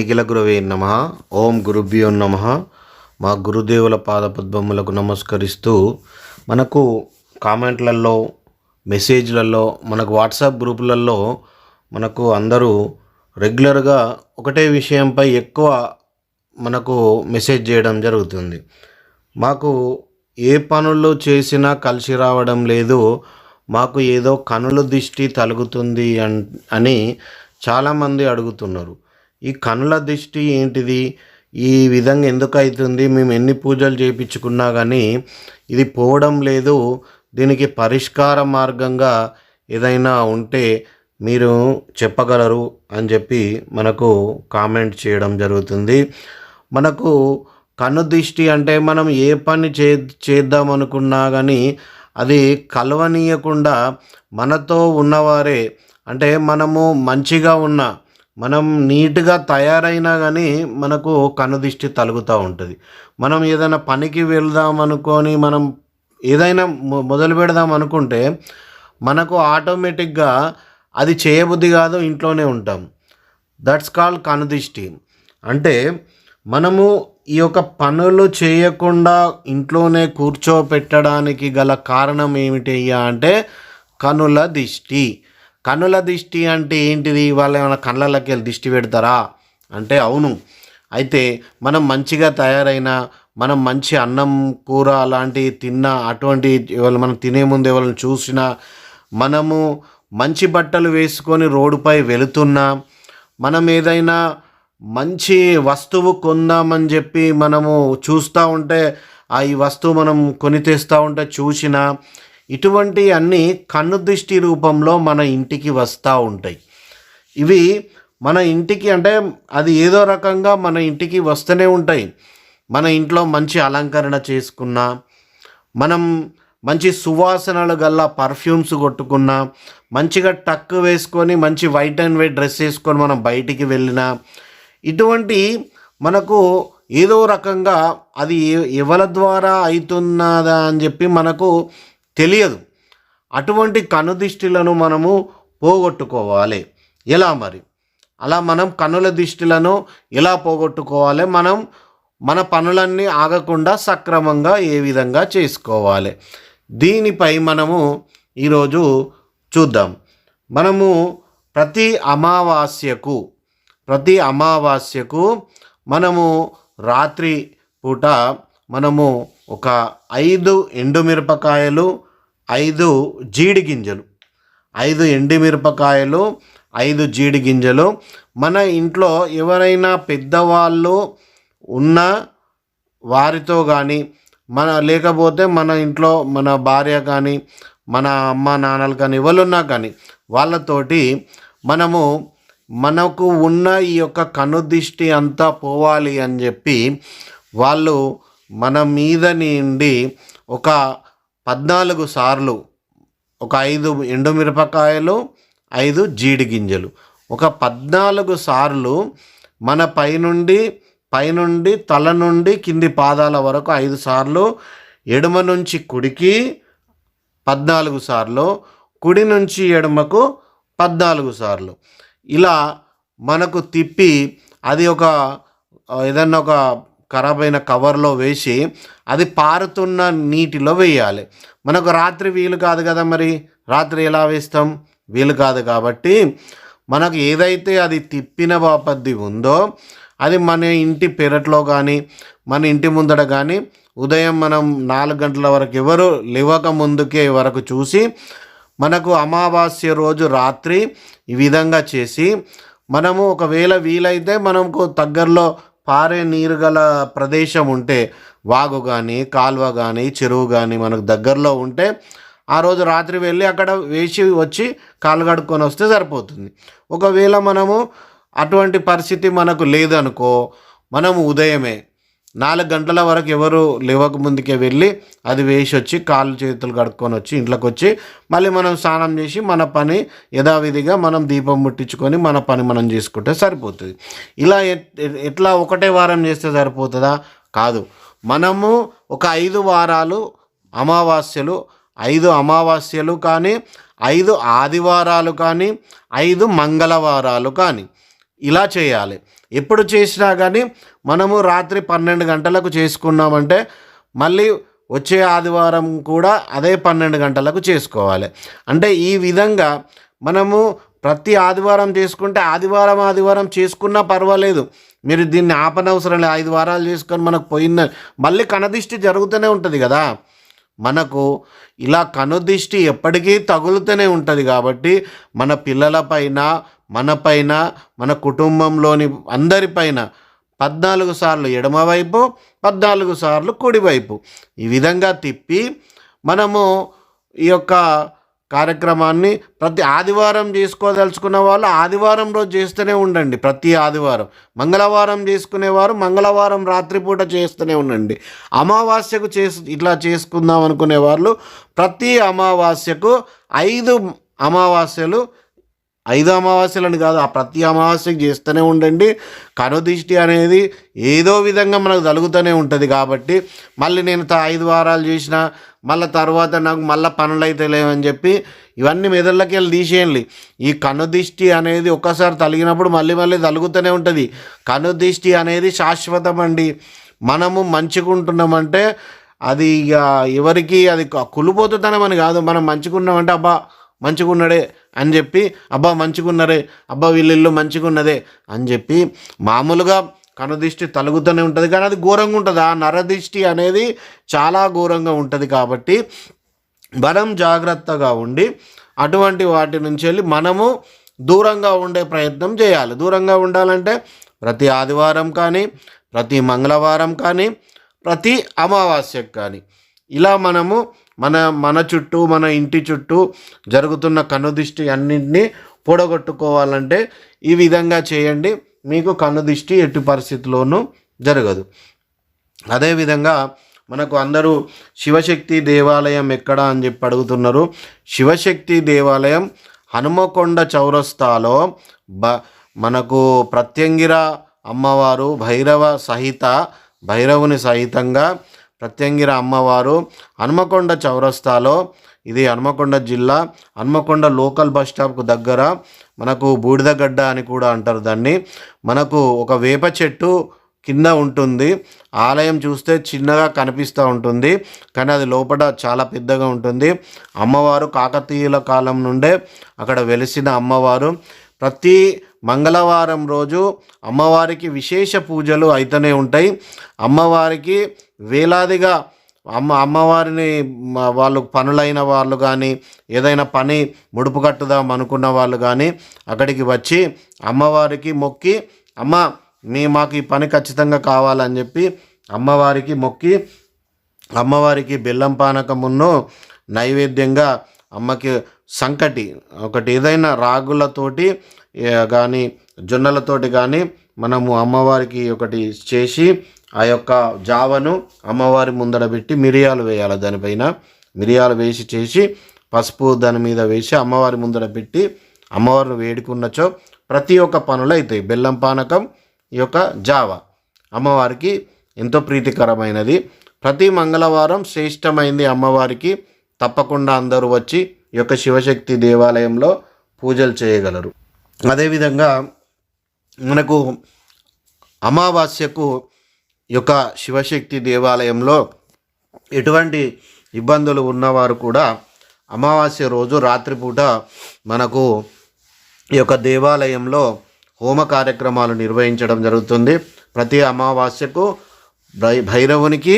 నిఖిల గురువే నమ. ఓం గురుభ్యో నమ. మా గురుదేవుల పాదపద్మములకు నమస్కరిస్తూ మనకు కామెంట్లలో మెసేజ్లలో మనకు వాట్సాప్ గ్రూపులలో మనకు అందరూ రెగ్యులర్గా ఒకటే విషయంపై ఎక్కువ మనకు మెసేజ్ చేయడం జరుగుతుంది. మాకు ఏ పనులు చేసినా కలిసి రావడం లేదు. మాకు ఏదో కనుల దిష్టి తలుగుతుంది అన్ అని చాలామంది అడుగుతున్నారు. ఈ కనుల దిష్టి ఏంటిది? ఈ విధంగా ఎందుకు అవుతుంది మేము ఎన్ని పూజలు చేయించుకున్నా కానీ ఇది పోవడం లేదు. దీనికి పరిష్కార మార్గంగా ఏదైనా ఉంటే మీరు చెప్పగలరు అని చెప్పి మనకు కామెంట్ చేయడం జరుగుతుంది. మనకు కన్ను దిష్టి అంటే మనం ఏ పని చే చేద్దాం అనుకున్నా కానీ అది కలవనీయకుండా మనతో ఉన్నవారే అంటే మనము మంచిగా ఉన్న మనం నీట్గా తయారైనా కానీ మనకు కనుదిష్టి తలుగుతూ ఉంటుంది. మనం ఏదైనా పనికి వెళ్దాం అనుకొని మనం ఏదైనా మొదలు పెడదాం అనుకుంటే మనకు ఆటోమేటిక్గా అది చేయబుద్ధి కాదు ఇంట్లోనే ఉంటాం. దట్స్ కాల్ కనుదిష్టి అంటే మనము ఈ యొక్క పనులు చేయకుండా ఇంట్లోనే కూర్చోపెట్టడానికి గల కారణం ఏమిటి అంటే కనుల దిష్టి. కనుల దిష్టి అంటే ఏంటిది? వాళ్ళు ఏమైనా కళ్ళకి వెళ్ళి దిష్టి పెడతారా? అంటే అవును. అయితే మనం మంచిగా తయారైన మనం మంచి అన్నం కూర అలాంటివి తిన్నా అటువంటి ఎవరు మనం తినే ముందు ఎవరిని చూసినా మనము మంచి బట్టలు వేసుకొని రోడ్డుపై వెళుతున్నా మనం ఏదైనా మంచి వస్తువు కొందామని చెప్పి మనము చూస్తూ ఉంటే ఆ ఈ వస్తువు మనం కొని తెస్తూ ఉంటే చూసినా ఇటువంటి అన్నీ కన్ను దృష్టి రూపంలో మన ఇంటికి వస్తూ ఉంటాయి. ఇవి మన ఇంటికి అంటే అది ఏదో రకంగా మన ఇంటికి వస్తూనే ఉంటాయి. మన ఇంట్లో మంచి అలంకరణ చేసుకున్నా మనం మంచి సువాసనలు గల్లా పర్ఫ్యూమ్స్ కొట్టుకున్నా మంచిగా టక్ వేసుకొని మంచి వైట్ అండ్ వైట్ డ్రెస్ వేసుకొని మనం బయటికి వెళ్ళినా ఇటువంటి మనకు ఏదో రకంగా అది ఎవల ఎవరి ద్వారా అవుతున్నదా అని చెప్పి మనకు తెలియదు. అటువంటి కనుదిష్టిలను మనము పోగొట్టుకోవాలి. ఎలా మరి? అలా మనం కనుల దిష్టిలను ఎలా పోగొట్టుకోవాలి? మనం మన పనులన్నీ ఆగకుండా సక్రమంగా ఏ విధంగా చేసుకోవాలి? దీనిపై మనము ఈరోజు చూద్దాం. మనము ప్రతి అమావాస్యకు ప్రతి అమావాస్యకు మనము రాత్రి పూట మనము ఒక ఐదు ఎండుమిరపకాయలు ఐదు జీడి గింజలు ఐదు ఎండుమిరపకాయలు ఐదు జీడి గింజలు మన ఇంట్లో ఎవరైనా పెద్దవాళ్ళు ఉన్న వారితో కానీ మన లేకపోతే మన ఇంట్లో మన భార్య కానీ మన అమ్మ నాన్నలు కానీ ఎవరున్నా కానీ వాళ్ళతోటి మనము మనకు ఉన్న ఈ యొక్క కనుదిష్టి అంతా పోవాలి అని చెప్పి వాళ్ళు మన మీద నుండి ఒక పద్నాలుగు సార్లు ఒక ఐదు ఎండుమిరపకాయలు ఐదు జీడి గింజలు ఒక పద్నాలుగు సార్లు మన పైనుండి పైనుండి తల నుండి కింది పాదాల వరకు ఐదు సార్లు ఎడమ నుంచి కుడికి పద్నాలుగు సార్లు కుడి నుంచి ఎడమకు పద్నాలుగు సార్లు. ఇలా మనకు తిప్పి అది ఒక ఏదన్నా ఒక ఖరాబ్ అయిన కవర్లో వేసి అది పారుతున్న నీటిలో వేయాలి. మనకు రాత్రి వీలు కాదు కదా మరి? రాత్రి ఎలా వేస్తాం? వీలు కాదు కాబట్టి మనకు ఏదైతే అది తిప్పిన బాపద్ది ఉందో అది మన ఇంటి పెరట్లో కానీ మన ఇంటి ముందట కానీ ఉదయం మనం నాలుగు గంటల వరకు ఎవరు లేవక ముందుకే వరకు చూసి మనకు అమావాస్య రోజు రాత్రి ఈ విధంగా చేసి మనము ఒకవేళ వీలైతే మనకు దగ్గరలో పారే నీరు గల ప్రదేశం ఉంటే వాగు కానీ కాలువ కానీ చెరువు కానీ మనకు దగ్గరలో ఉంటే ఆ రోజు రాత్రి వెళ్ళి అక్కడ వేసి వచ్చి కాలు కడుక్కొని వస్తే సరిపోతుంది. ఒకవేళ మనము అటువంటి పరిస్థితి మనకు లేదనుకో మనము ఉదయమే నాలుగు గంటల వరకు ఎవరు లేవక ముందుకే వెళ్ళి అది వేసి వచ్చి కాళ్ళు చేతులు కడుక్కొని వచ్చి ఇంట్లోకి వచ్చి మళ్ళీ మనం స్నానం చేసి మన పని యథావిధిగా మనం దీపం ముట్టించుకొని మన పని మనం చేసుకుంటే సరిపోతుంది. ఇలా ఎట్- ఎట్లా ఒకటే వారం చేస్తే సరిపోతుందా? కాదు. మనము ఒక ఐదు వారాలు అమావాస్యలు ఐదు అమావాస్యలు కానీ ఐదు ఆదివారాలు కానీ ఐదు మంగళవారాలు కానీ ఇలా చేయాలి. ఎప్పుడు చేసినా కానీ మనము రాత్రి పన్నెండు గంటలకు చేసుకున్నామంటే మళ్ళీ వచ్చే ఆదివారం కూడా అదే పన్నెండు గంటలకు చేసుకోవాలి. అంటే ఈ విధంగా మనము ప్రతి ఆదివారం చేసుకుంటే ఆదివారం ఆదివారం చేసుకున్నా పర్వాలేదు. మీరు దీన్ని ఆపనవసరం లేదు. ఐదు వారాలు చేసుకొని మనకు పోయిన మళ్ళీ కనదిష్టి జరుగుతూనే ఉంటుంది కదా. మనకు ఇలా కనుదిష్టి ఎప్పటికీ తగులుతూనే ఉంటుంది కాబట్టి మన పిల్లలపైన మనపైన మన కుటుంబంలోని అందరిపైన పద్నాలుగు సార్లు ఎడమవైపు పద్నాలుగు సార్లు కుడివైపు ఈ విధంగా తిప్పి మనము ఈ యొక్క కార్యక్రమాన్ని ప్రతి ఆదివారం చేసుకోదలుచుకున్న వాళ్ళు ఆదివారం రోజు చేస్తూనే ఉండండి ప్రతి ఆదివారం. మంగళవారం చేసుకునేవారు మంగళవారం రాత్రిపూట చేస్తూనే ఉండండి. అమావాస్యకు చేసు ఇట్లా చేసుకుందాం అనుకునే వాళ్ళు ప్రతి అమావాస్యకు ఐదు అమావాస్యలు ఐదు అమావాస్యలను కాదు ఆ ప్రతి అమావాస్యకు చేస్తూనే ఉండండి. కనుదిష్టి అనేది ఏదో విధంగా మనకు తలుగుతూనే ఉంటుంది కాబట్టి మళ్ళీ నేను త- ఐదు వారాలు చేసిన మళ్ళీ తర్వాత నాకు మళ్ళీ పనులు అయితే లేవని చెప్పి ఇవన్నీ మెదళ్ళకి వెళ్ళి తీసేయండి. ఈ కనుదిష్టి అనేది ఒక్కసారి తలిగినప్పుడు మళ్ళీ మళ్ళీ తలుగుతూనే ఉంటుంది. కనుదిష్టి అనేది శాశ్వతం అండి. మనము మంచుకుంటున్నామంటే అది ఇక ఎవరికి అది కులిపోతుందనమని కాదు. మనం మంచుకున్నామంటే అబ్బా మంచుకున్నాడే అని చెప్పి అబ్బా మంచిగున్నరే అబ్బా వీళ్ళ ఇల్లు మంచిగున్నదే అని చెప్పి మామూలుగా కనుదిష్టి తలుగుతూనే ఉంటుంది. కానీ అది ఘోరంగా ఉంటుంది? ఆ నరదిష్టి అనేది చాలా ఘోరంగా ఉంటుంది కాబట్టి మనం జాగ్రత్తగా ఉండి అటువంటి వాటి నుంచి వెళ్ళి మనము దూరంగా ఉండే ప్రయత్నం చేయాలి. దూరంగా ఉండాలంటే ప్రతి ఆదివారం కానీ ప్రతి మంగళవారం కానీ ప్రతి అమావాస్యకు కానీ ఇలా మనము మన మన చుట్టూ మన ఇంటి చుట్టూ జరుగుతున్న కనుదిష్టి అన్నింటినీ పొడగొట్టుకోవాలంటే ఈ విధంగా చేయండి. మీకు కనుదిష్టి ఎట్టి పరిస్థితిలోనూ జరగదు. అదేవిధంగా మనకు అందరూ శివశక్తి దేవాలయం ఎక్కడ అని చెప్పి అడుగుతున్నారు. శివశక్తి దేవాలయం హనుమకొండ చౌరస్తాలో బ మనకు ప్రత్యంగిర అమ్మవారు భైరవ సహిత భైరవుని సహితంగా ప్రత్యంగిర అమ్మవారు హనుమకొండ చౌరస్తాలో. ఇది హనుమకొండ జిల్లా. హనుమకొండ లోకల్ బస్ స్టాప్కు దగ్గర మనకు బూడిదగడ్డ అని కూడా అంటారు దాన్ని. మనకు ఒక వేప చెట్టు కింద ఉంటుంది. ఆలయం చూస్తే చిన్నగా కనిపిస్తూ ఉంటుంది. కానీ అది లోపల చాలా పెద్దగా ఉంటుంది. అమ్మవారు కాకతీయుల కాలం నుండే అక్కడ వెలిసిన అమ్మవారు. ప్రతి మంగళవారం రోజు అమ్మవారికి విశేష పూజలు అయితేనే ఉంటాయి. అమ్మవారికి వేలాదిగా అమ్మ అమ్మవారిని వాళ్ళు పనులైన వాళ్ళు కానీ ఏదైనా పని ముడుపు కట్టుదాం అనుకున్న వాళ్ళు కానీ అక్కడికి వచ్చి అమ్మవారికి మొక్కి అమ్మ మీ మాకు ఈ పని ఖచ్చితంగా కావాలని చెప్పి అమ్మవారికి మొక్కి అమ్మవారికి బెల్లం పానకమును నైవేద్యంగా అమ్మకి సంకటి ఒకటి ఏదైనా రాగులతోటి కానీ జొన్నలతోటి కానీ మనము అమ్మవారికి ఒకటి చేసి ఆ యొక్క జావను అమ్మవారి ముందర పెట్టి మిరియాలు వేయాలి దానిపైన. మిరియాలు వేసి చేసి పసుపు దాని మీద వేసి అమ్మవారి ముందర పెట్టి అమ్మవారిని వేడుకున్నచో ప్రతి ఒక్క పనులు అవుతాయి బెల్లం పానకం ఈ యొక్క జావ అమ్మవారికి ఎంతో ప్రీతికరమైనది. ప్రతి మంగళవారం శ్రేష్టమైంది అమ్మవారికి తప్పకుండా అందరూ వచ్చి ఈ యొక్క శివశక్తి దేవాలయంలో పూజలు చేయగలరు. అదేవిధంగా మనకు అమావాస్యకు యొక్క శివశక్తి దేవాలయంలో ఎటువంటి ఇబ్బందులు ఉన్నవారు కూడా అమావాస్య రోజు రాత్రిపూట మనకు ఈ యొక్క దేవాలయంలో హోమ కార్యక్రమాలు నిర్వహించడం జరుగుతుంది. ప్రతి అమావాస్యకు భై భైరవునికి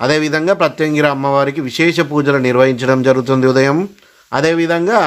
అదేవిధంగా ప్రత్యంగిర అమ్మవారికి విశేష పూజలు నిర్వహించడం జరుగుతుంది ఉదయం. అదేవిధంగా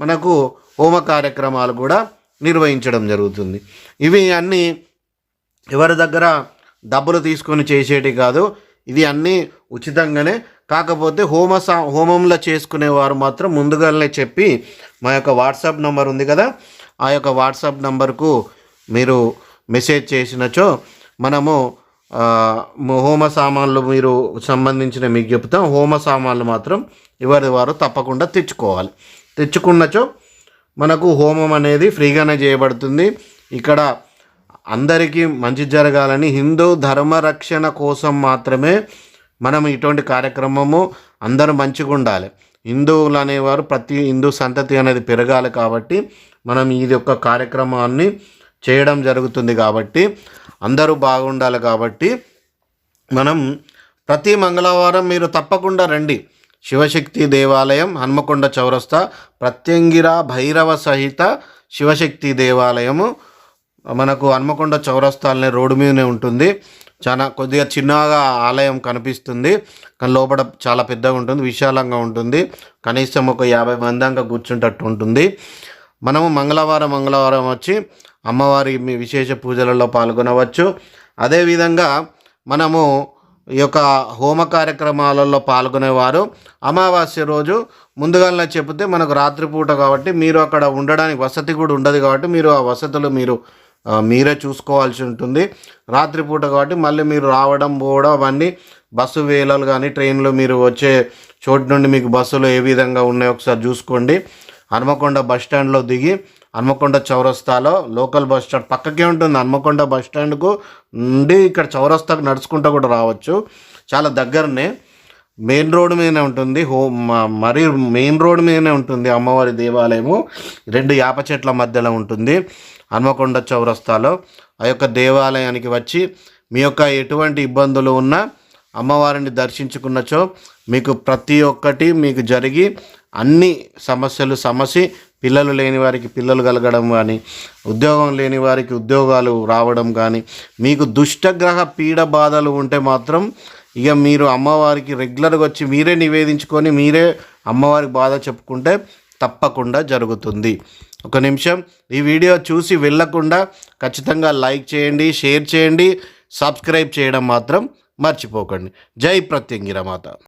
మనకు హోమ కార్యక్రమాలు కూడా నిర్వహించడం జరుగుతుంది. ఇవి అన్నీ ఎవరి దగ్గర డబ్బులు తీసుకొని చేసేటి కాదు. ఇది అన్నీ ఉచితంగానే. కాకపోతే హోమ సా హోమంలో చేసుకునేవారు మాత్రం ముందుగానే చెప్పి మా యొక్క వాట్సాప్ నంబర్ ఉంది కదా. ఆ యొక్క వాట్సాప్ నంబర్కు మీరు మెసేజ్ చేసినచో మనము హోమ సామాన్లు మీరు సంబంధించిన మీకు చెప్తాం. హోమ సామాన్లు మాత్రం ఎవరి వారు తప్పకుండా తెచ్చుకోవాలి. తెచ్చుకున్నచో మనకు హోమం అనేది ఫ్రీగానే చేయబడుతుంది. ఇక్కడ అందరికీ మంచి జరగాలని హిందూ ధర్మ రక్షణ కోసం మాత్రమే మనం ఇటువంటి కార్యక్రమము అందరూ మంచిగా ఉండాలి. హిందువులు అనేవారు ప్రతి హిందూ సంతతి అనేది పెరగాలి కాబట్టి మనం ఇది యొక్క కార్యక్రమాన్ని చేయడం జరుగుతుంది కాబట్టి అందరూ బాగుండాలి కాబట్టి మనం ప్రతి మంగళవారం మీరు తప్పకుండా రండి. శివశక్తి దేవాలయం హన్మకొండ చౌరస్తా ప్రత్యంగిర భైరవ సహిత శివశక్తి దేవాలయము మనకు హన్మకొండ చౌరస్తాలనే రోడ్డు మీదనే ఉంటుంది. చాలా కొద్దిగా చిన్నగా ఆలయం కనిపిస్తుంది. కానీ లోపల చాలా పెద్దగా ఉంటుంది విశాలంగా ఉంటుంది. కనీసం ఒక యాభై మంది దాకా కూర్చుంటట్టు ఉంటుంది. మనము మంగళవారం మంగళవారం వచ్చి అమ్మవారి మీ విశేష పూజలలో పాల్గొనవచ్చు. అదేవిధంగా మనము ఈ యొక్క హోమ కార్యక్రమాలలో పాల్గొనేవారు. అమావాస్య రోజు ముందుగానే చెబితే మనకు రాత్రిపూట కాబట్టి మీరు అక్కడ ఉండడానికి వసతి కూడా ఉండదు కాబట్టి మీరు ఆ వసతులు మీరు మీరే చూసుకోవాల్సి ఉంటుంది. రాత్రిపూట కాబట్టి మళ్ళీ మీరు రావడం పోవడం అవన్నీ బస్సు వేలాలు కానీ ట్రైన్లో మీరు వచ్చే చోటు నుండి మీకు బస్సులు ఏ విధంగా ఉన్నాయో ఒకసారి చూసుకోండి. హనుమకొండ బస్ స్టాండ్లో దిగి హనుమకొండ చౌరస్తాలో లోకల్ బస్ స్టాండ్ పక్కకే ఉంటుంది. హనుమకొండ బస్ స్టాండ్కు నుండి ఇక్కడ చౌరస్తాకు నడుచుకుంటూ కూడా రావచ్చు. చాలా దగ్గరనే. మెయిన్ రోడ్ మీదనే ఉంటుంది. హో మరి మెయిన్ రోడ్ మీదనే ఉంటుంది అమ్మవారి దేవాలయము. రెండు యాప చెట్ల మధ్యలో ఉంటుంది. హన్మకొండ చౌరస్తాలో. ఆ యొక్క దేవాలయానికి వచ్చి మీ యొక్క ఎటువంటి ఇబ్బందులు ఉన్నా అమ్మవారిని దర్శించుకున్నచో మీకు ప్రతి ఒక్కటి మీకు జరిగి అన్ని సమస్యలు సమసి పిల్లలు లేని వారికి పిల్లలు కలగడం కానీ ఉద్యోగం లేని వారికి ఉద్యోగాలు రావడం కానీ మీకు దుష్టగ్రహ పీడ బాధలు ఉంటే మాత్రం ఇక మీరు అమ్మవారికి రెగ్యులర్గా వచ్చి మీరే నివేదించుకొని మీరే అమ్మవారికి బాధ చెప్పుకుంటే తప్పకుండా జరుగుతుంది. ఒక నిమిషం ఈ వీడియో చూసి వెళ్ళకుండా ఖచ్చితంగా లైక్ చేయండి షేర్ చేయండి సబ్స్క్రైబ్ చేయడం మాత్రం మర్చిపోకండి. జై ప్రత్యంగిర మాత